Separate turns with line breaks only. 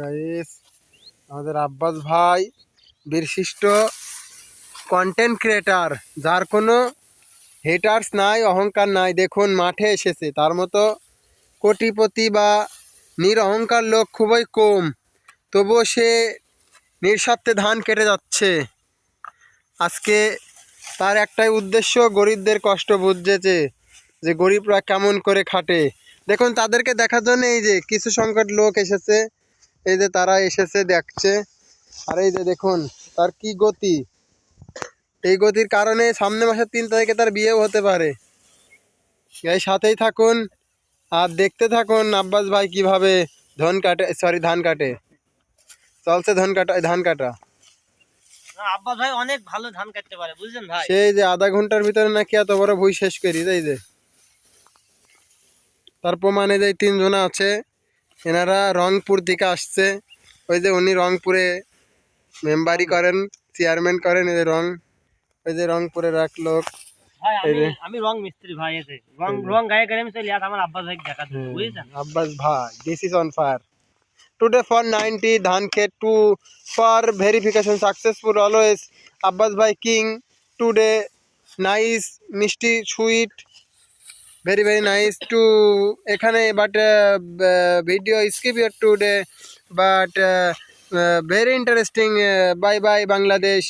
Guys আমাদের আব্বাস ভাই বিশিষ্ট কন্টেন্ট ক্রিয়েটার যার কোনো হেটার্স নাই অহংকার নাই দেখুন মাঠে এসেছে। তার মতো কোটিপতি বা নিরহংকার লোক খুবই কম তবুও সে নিঃস্বার্থে ধান কেটে যাচ্ছে। আজকে তার একটাই উদ্দেশ্য গরিবদের কষ্ট বুঝেছে যে গরিবরা কেমন করে খাটে। দেখুন তাদেরকে দেখার জন্য এই যে কিছু সংকট লোক এসেছে। এই যে তারা এসেছে দেখছে। আর এই যে দেখুন তার কি গতি? এই গতির কারণে সামনে মাসের তিন তারিখে তার বিয়েও হতে পারে। এই সাথেই থাকুন আর দেখতে থাকুন আব্বাস ভাই কীভাবে ধান কাটে সরি ধান কাটে। চলছে ধান কাটা ধান কাটা।
আব্বাস ভাই অনেক ভালো ধান কাটতে পারে বুঝলেন ভাই?
সেই যে আধা ঘণ্টার ভিতরে নাকি এত বড় ভুই শেষ করি তাই যে। তার প্রমাণে যে তিনজনা আছে এনারা রংপুর থেকে আসছে। ওই যে উনি রংপুরে মেম্বারি করেন চেয়ারম্যান করেন এই যে রং ওই যে রংপুরের এক লোক।
আমি রং মিস্ত্রি ভাই এসে রং রং গায়ে গায়ে আমি চলে আর আমার আব্বাস ভাই দেখা দেবো
আব্বাস ভাই this is on fire today for ninety ধান খেত to for verification successful always Abbas ভাই কিং টুডে নাইস মিষ্টি sweet very very nice to এখানে but video skip year today but very interesting bye bye Bangladesh